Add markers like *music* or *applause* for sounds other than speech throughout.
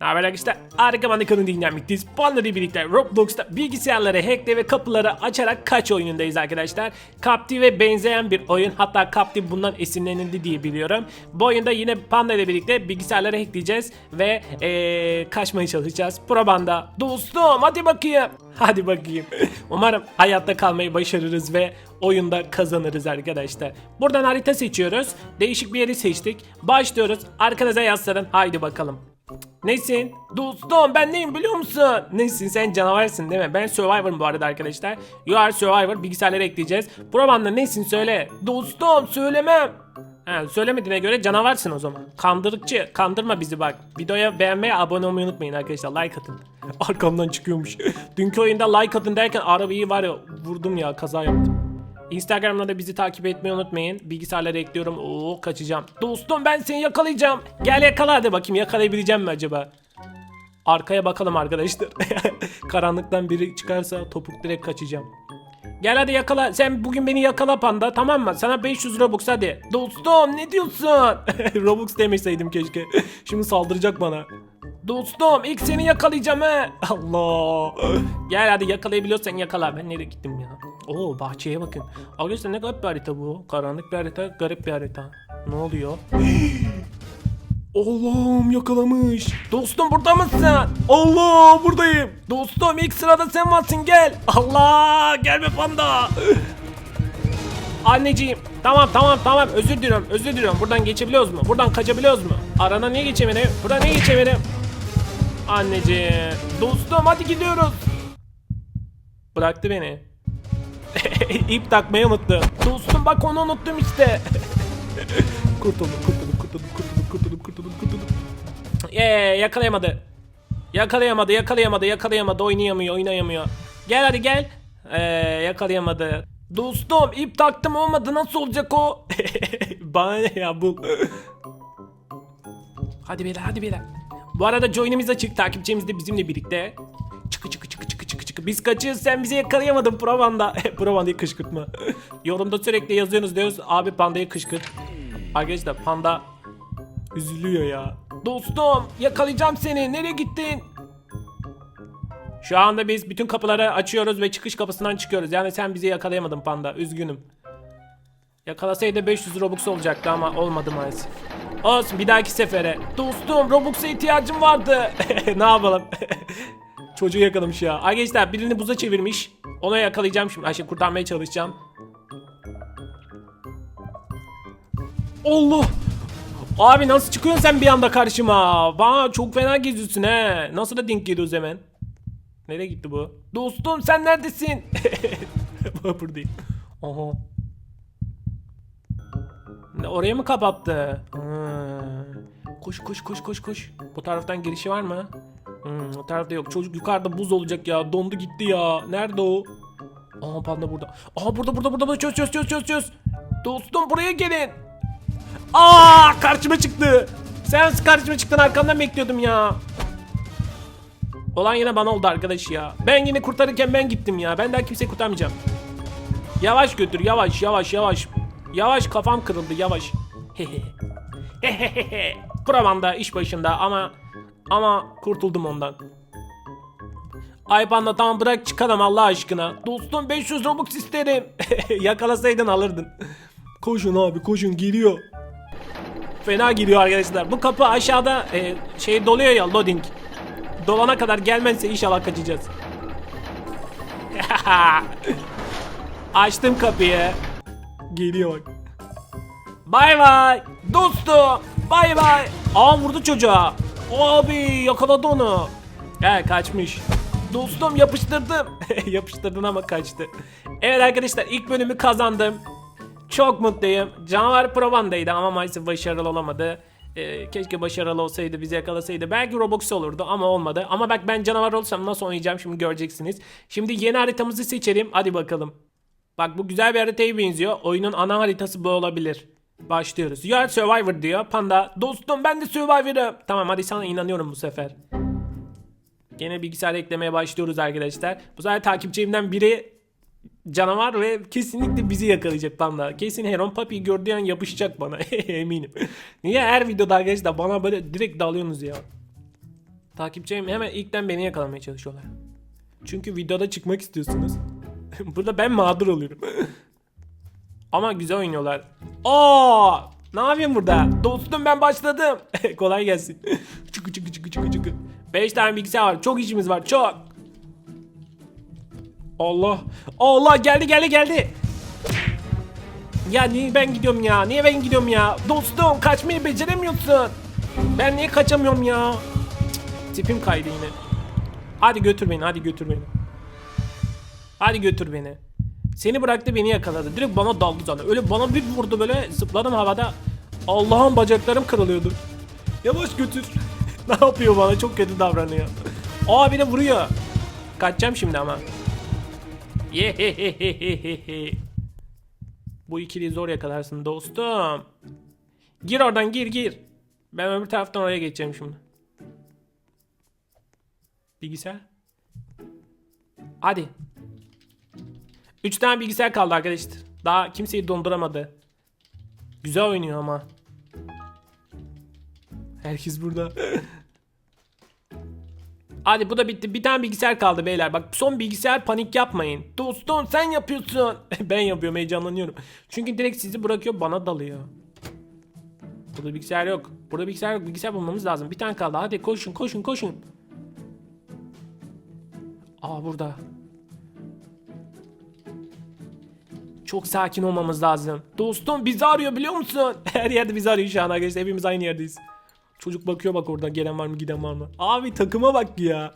Ne arkadaşlar? Harika Manikan'ın dinlenmekteyiz. Bunlarla birlikte Roblox'ta bilgisayarları hackle ve kapıları açarak kaç oyunundayız arkadaşlar. Captive'e benzeyen bir oyun. Hatta Captive bundan esinlenildi diye biliyorum. Bu oyunda yine Panda ile birlikte bilgisayarları hackleyeceğiz ve ee, kaçmaya çalışacağız. Probanda. Dostum hadi bakayım. Hadi bakayım. *laughs* Umarım hayatta kalmayı başarırız ve oyunda kazanırız arkadaşlar. Buradan harita seçiyoruz. Değişik bir yeri seçtik. Başlıyoruz. Arkanıza yaslanın. Haydi bakalım. Nesin? Dostum ben neyim biliyor musun? Nesin sen canavarsın değil mi? Ben Survivor'ım bu arada arkadaşlar. You are Survivor bilgisayarlara ekleyeceğiz. Probanda nesin söyle. Dostum söylemem. Ha, söylemediğine göre canavarsın o zaman. Kandırıkçı. Kandırma bizi bak. Videoya beğenmeyi abone olmayı unutmayın arkadaşlar. Like atın. *laughs* Arkamdan çıkıyormuş. *laughs* Dünkü oyunda like atın derken arabayı var ya vurdum ya kaza yaptım. Instagram'da da bizi takip etmeyi unutmayın. Bilgisayarlara ekliyorum. Oo kaçacağım. Dostum ben seni yakalayacağım. Gel yakala hadi bakayım yakalayabileceğim mi acaba? Arkaya bakalım arkadaşlar. *laughs* Karanlıktan biri çıkarsa topuk direkt kaçacağım. Gel hadi yakala. Sen bugün beni yakala panda tamam mı? Sana 500 Robux hadi. Dostum ne diyorsun? *laughs* Robux demeseydim keşke. *laughs* Şimdi saldıracak bana. Dostum ilk seni yakalayacağım he. Allah. Gel hadi yakalayabiliyorsan yakala. Ben nereye gittim ya? Oo bahçeye bakın. Arkadaşlar ne garip bir harita bu. Karanlık bir harita, garip bir harita. Ne oluyor? *gasps* Allah'ım yakalamış. Dostum burada mısın? Allah buradayım. Dostum ilk sırada sen varsın gel. Allah gelme panda. *gasps* Anneciğim tamam tamam tamam özür diliyorum özür diliyorum. Buradan geçebiliyoruz mu? Buradan kaçabiliyoruz mu? Arana niye geçemedim? Buradan niye geçemedim? Anneciğim. Dostum hadi gidiyoruz. Bıraktı beni. *laughs* İp takmayı unuttu. Dostum bak onu unuttum işte. *laughs* kurtuldum kurtuldum kurtuldum kurtuldum kurtuldum kurtuldum kurtuldum. Ee, yakalayamadı. Yakalayamadı yakalayamadı yakalayamadı oynayamıyor oynayamıyor. Gel hadi gel. Ee, yakalayamadı. Dostum ip taktım olmadı nasıl olacak o? *laughs* Bana ne ya bu? hadi beyler hadi beyler. Bu arada join'imiz açık takipçimiz de bizimle birlikte. Biz kaçıyoruz sen bizi yakalayamadın Provanda. *laughs* Provanda'yı kışkırtma. Yorumda sürekli yazıyorsunuz diyoruz abi pandayı kışkırt. Arkadaşlar panda üzülüyor ya. Dostum yakalayacağım seni nereye gittin? Şu anda biz bütün kapıları açıyoruz ve çıkış kapısından çıkıyoruz. Yani sen bizi yakalayamadın panda üzgünüm. Yakalasaydı 500 Robux olacaktı ama olmadı maalesef. Olsun bir dahaki sefere. Dostum Robux'a ihtiyacım vardı. *laughs* ne yapalım? *laughs* Çocuğu yakalamış ya. Arkadaşlar birini buza çevirmiş. Ona yakalayacağım şimdi. Ayşe kurtarmaya çalışacağım. Allah! Abi nasıl çıkıyorsun sen bir anda karşıma? Bana çok fena geziyorsun he. Nasıl da denk geliyoruz hemen? Nereye gitti bu? Dostum sen neredesin? *laughs* Buradayım. Aha. Oraya mı kapattı? Ha. Koş koş koş koş koş. Bu taraftan girişi var mı? Hmm, o yok. Çocuk yukarıda buz olacak ya. Dondu gitti ya. Nerede o? Aa panda burada. Aa burada burada burada. Çöz çöz çöz çöz çöz. Dostum buraya gelin. Aa karşıma çıktı. Sen karşıma çıktın arkamdan bekliyordum ya. Olan yine bana oldu arkadaş ya. Ben yine kurtarırken ben gittim ya. Ben daha kimseyi kurtarmayacağım. Yavaş götür yavaş yavaş yavaş. Yavaş kafam kırıldı yavaş. *laughs* Kuramanda iş başında ama ama kurtuldum ondan. Ay panda tamam bırak çıkalım Allah aşkına. Dostum 500 Robux isterim. *laughs* Yakalasaydın alırdın. Koşun abi koşun geliyor. Fena geliyor arkadaşlar. Bu kapı aşağıda e, şey doluyor ya loading. Dolana kadar gelmezse inşallah kaçacağız. *laughs* Açtım kapıyı. Geliyor bak. Bay bay. Dostum. Bay bay. Aa vurdu çocuğa. Abi yakaladı onu. He kaçmış. Dostum yapıştırdım. *laughs* Yapıştırdın ama kaçtı. Evet arkadaşlar ilk bölümü kazandım. Çok mutluyum. Canavar Provanda'ydı ama maalesef başarılı olamadı. Ee, keşke başarılı olsaydı bizi yakalasaydı. Belki Robux olurdu ama olmadı. Ama bak ben canavar olsam nasıl oynayacağım şimdi göreceksiniz. Şimdi yeni haritamızı seçelim. Hadi bakalım. Bak bu güzel bir haritaya benziyor. Oyunun ana haritası bu olabilir. Başlıyoruz. You are Survivor diyor. Panda. Dostum ben de Survivor'ım. Tamam hadi sana inanıyorum bu sefer. Yine bilgisayar eklemeye başlıyoruz arkadaşlar. Bu sefer takipçimden biri canavar ve kesinlikle bizi yakalayacak panda. Kesin Heron Papi gördüğü an yapışacak bana *laughs* eminim. Niye her videoda arkadaşlar bana böyle direkt dalıyorsunuz ya? Takipçilerim hemen ilkten beni yakalamaya çalışıyorlar. Çünkü videoda çıkmak istiyorsunuz. *laughs* Burada ben mağdur oluyorum. *laughs* Ama güzel oynuyorlar. Aa! Ne yapayım burada? Dostum ben başladım. *laughs* Kolay gelsin. *laughs* Çıkı çıkı çıkı çıkı çıkı. 5 tane bilgisayar var. Çok işimiz var. Çok. Allah. Allah geldi geldi geldi. Ya niye ben gidiyorum ya? Niye ben gidiyorum ya? Dostum kaçmayı beceremiyorsun. Ben niye kaçamıyorum ya? Cık, tipim kaydı yine. Hadi götür beni, hadi götür beni. Hadi götür beni. Seni bıraktı beni yakaladı. Direkt bana daldı zaten. Öyle bana bir vurdu böyle zıpladım havada. Allah'ım bacaklarım kırılıyordu. Yavaş götür. *laughs* ne yapıyor bana? Çok kötü davranıyor. *laughs* Aa beni vuruyor. Kaçacağım şimdi ama. Yehehehehehe. Bu ikiliyi zor yakalarsın dostum. Gir oradan gir gir. Ben öbür taraftan oraya geçeceğim şimdi. Bilgisayar. Hadi. 3 tane bilgisayar kaldı arkadaşlar. Daha kimseyi donduramadı. Güzel oynuyor ama. Herkes burada. *laughs* Hadi bu da bitti. Bir tane bilgisayar kaldı beyler. Bak son bilgisayar panik yapmayın. Dostum sen yapıyorsun. *laughs* ben yapıyorum heyecanlanıyorum. Çünkü direkt sizi bırakıyor bana dalıyor. Burada bilgisayar yok. Burada bilgisayar yok. Bilgisayar bulmamız lazım. Bir tane kaldı. Hadi koşun koşun koşun. Aa burada. Çok sakin olmamız lazım. Dostum bizi arıyor biliyor musun? *laughs* Her yerde bizi arıyor şu an arkadaşlar. Hepimiz aynı yerdeyiz. Çocuk bakıyor bak oradan gelen var mı giden var mı? Abi takıma bak ya.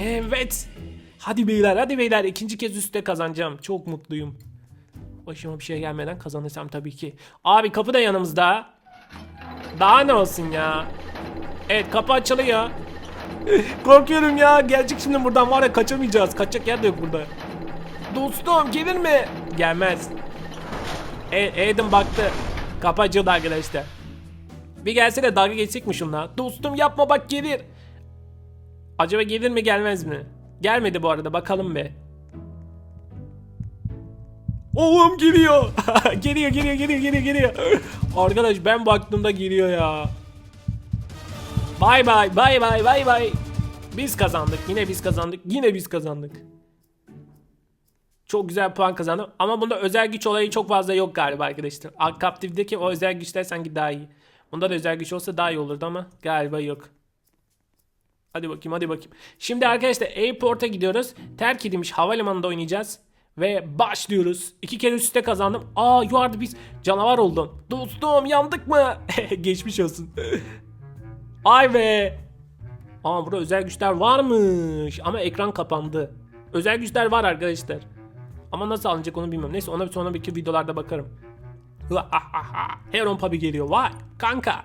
Evet. Hadi beyler hadi beyler ikinci kez üstte kazanacağım. Çok mutluyum. Başıma bir şey gelmeden kazanırsam tabii ki. Abi kapı da yanımızda. Daha ne olsun ya. Evet kapı açılıyor. *laughs* Korkuyorum ya. Gelecek şimdi buradan var ya kaçamayacağız. Kaçacak yer de yok burada. Dostum gelir mi? Gelmez. E Adam baktı. Kapı açıldı arkadaşlar. Bir gelse de dalga geçsek mi şunla? Dostum yapma bak gelir. Acaba gelir mi gelmez mi? Gelmedi bu arada bakalım be. Oğlum geliyor. *laughs* geliyor geliyor geliyor geliyor geliyor. Arkadaş ben baktığımda geliyor ya. Bay bay bay bay bay bay. Biz kazandık. Yine biz kazandık. Yine biz kazandık. Çok güzel puan kazandım. Ama bunda özel güç olayı çok fazla yok galiba arkadaşlar. Captive'deki o özel güçler sanki daha iyi. Bunda da özel güç olsa daha iyi olurdu ama galiba yok. Hadi bakayım hadi bakayım. Şimdi arkadaşlar Airport'a gidiyoruz. Terk edilmiş havalimanında oynayacağız. Ve başlıyoruz. İki kere üst üste kazandım. Aa yuvardı biz canavar oldum. Dostum yandık mı? *laughs* Geçmiş olsun. *laughs* Ay be. Aa burada özel güçler varmış. Ama ekran kapandı. Özel güçler var arkadaşlar. Ama nasıl alınacak onu bilmiyorum. Neyse ona bir sonra bir videolarda bakarım. Heron Puppy geliyor. Vay kanka.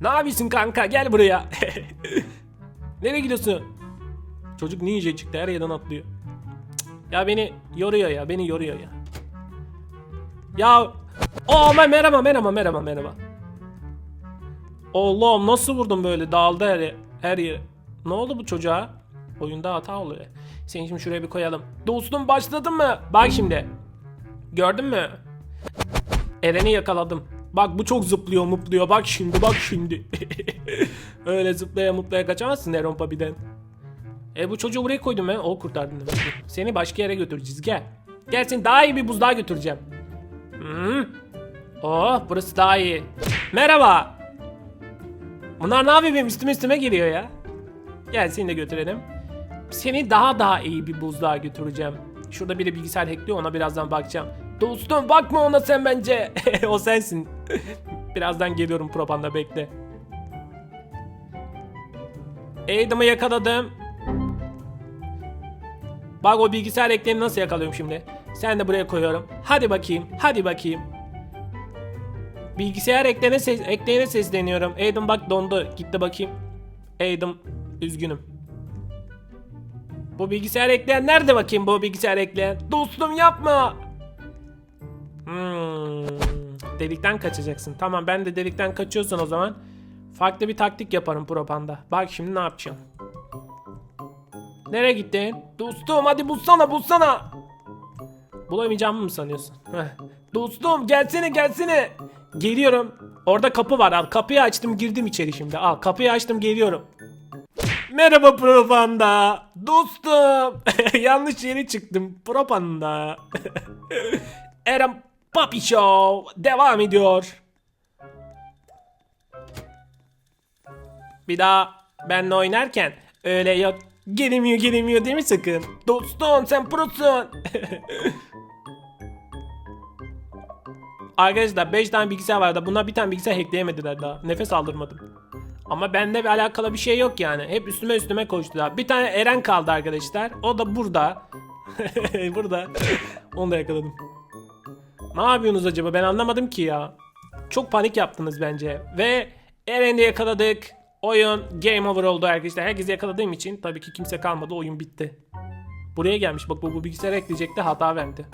Ne yapıyorsun kanka? Gel buraya. *laughs* Nereye gidiyorsun? Çocuk ninja çıktı her yerden atlıyor. Ya beni yoruyor ya. Beni yoruyor ya. Ya. Ben merhaba merhaba merhaba merhaba. Allah'ım nasıl vurdum böyle dağıldı her, yer- her yer. Ne oldu bu çocuğa? Oyunda hata oluyor. Seni şimdi şuraya bir koyalım. Dostum başladın mı? Bak şimdi. Gördün mü? Eren'i yakaladım. Bak bu çok zıplıyor mutluyor. Bak şimdi bak şimdi. *laughs* Öyle zıplaya mutlaya kaçamazsın Eren Papi'den. E bu çocuğu buraya koydum ben. O kurtardın demek. Seni başka yere götüreceğiz gel. Gel seni daha iyi bir buzluğa götüreceğim. Hmm. Oh burası daha iyi. Merhaba. Bunlar ne yapıyor benim üstüme üstüme geliyor ya. Gel seni de götürelim. Seni daha daha iyi bir buzluğa götüreceğim. Şurada biri bilgisayar hackliyor ona birazdan bakacağım. Dostum bakma ona sen bence. *laughs* o sensin. *laughs* birazdan geliyorum propanda bekle. Adam'ı yakaladım. Bak o bilgisayar eklerini nasıl yakalıyorum şimdi. Sen de buraya koyuyorum. Hadi bakayım. Hadi bakayım. Bilgisayar eklene ses, ekleyene sesleniyorum. Adam bak dondu. Gitti bakayım. Adam üzgünüm. Bu bilgisayar ekleyen nerede bakayım bu bilgisayar ekleyen? Dostum yapma. Hmm, delikten kaçacaksın. Tamam ben de delikten kaçıyorsun o zaman. Farklı bir taktik yaparım propanda. Bak şimdi ne yapacağım. Nereye gittin? Dostum hadi bulsana bulsana. Bulamayacağımı mı sanıyorsun? Dostum gelsene gelsene. Geliyorum. Orada kapı var al. Kapıyı açtım girdim içeri şimdi. Al kapıyı açtım geliyorum. Merhaba Propanda. Dostum. *laughs* Yanlış yere çıktım. Propanda. *laughs* Eren Papi Show devam ediyor. Bir daha benle oynarken öyle yok gelemiyor gelemiyor değil mi sakın? Dostum sen prosun. *laughs* Arkadaşlar 5 tane bilgisayar vardı. Bunlar bir tane bilgisayar hackleyemediler daha. Nefes aldırmadım. Ama bende bir alakalı bir şey yok yani. Hep üstüme üstüme koştular. Bir tane Eren kaldı arkadaşlar. O da burada. *laughs* burada. Onu da yakaladım. Ne yapıyorsunuz acaba? Ben anlamadım ki ya. Çok panik yaptınız bence. Ve Eren'i yakaladık. Oyun game over oldu arkadaşlar. Herkesi yakaladığım için tabii ki kimse kalmadı. Oyun bitti. Buraya gelmiş. Bak bu, bu bilgisayar ekleyecekti. Hata verdi.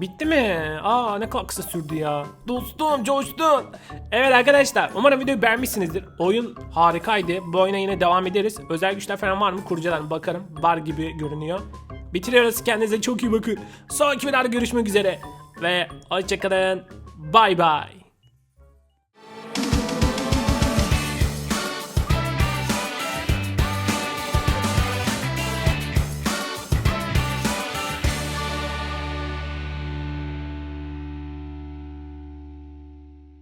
Bitti mi? Aa ne kadar kısa sürdü ya. Dostum coştun. Evet arkadaşlar umarım videoyu beğenmişsinizdir. Oyun harikaydı. Bu oyuna yine devam ederiz. Özel güçler falan var mı? Kurcalarım bakarım. Var gibi görünüyor. Bitiriyoruz. Kendinize çok iyi bakın. Sonraki videoda görüşmek üzere. Ve hoşçakalın. Bay bay.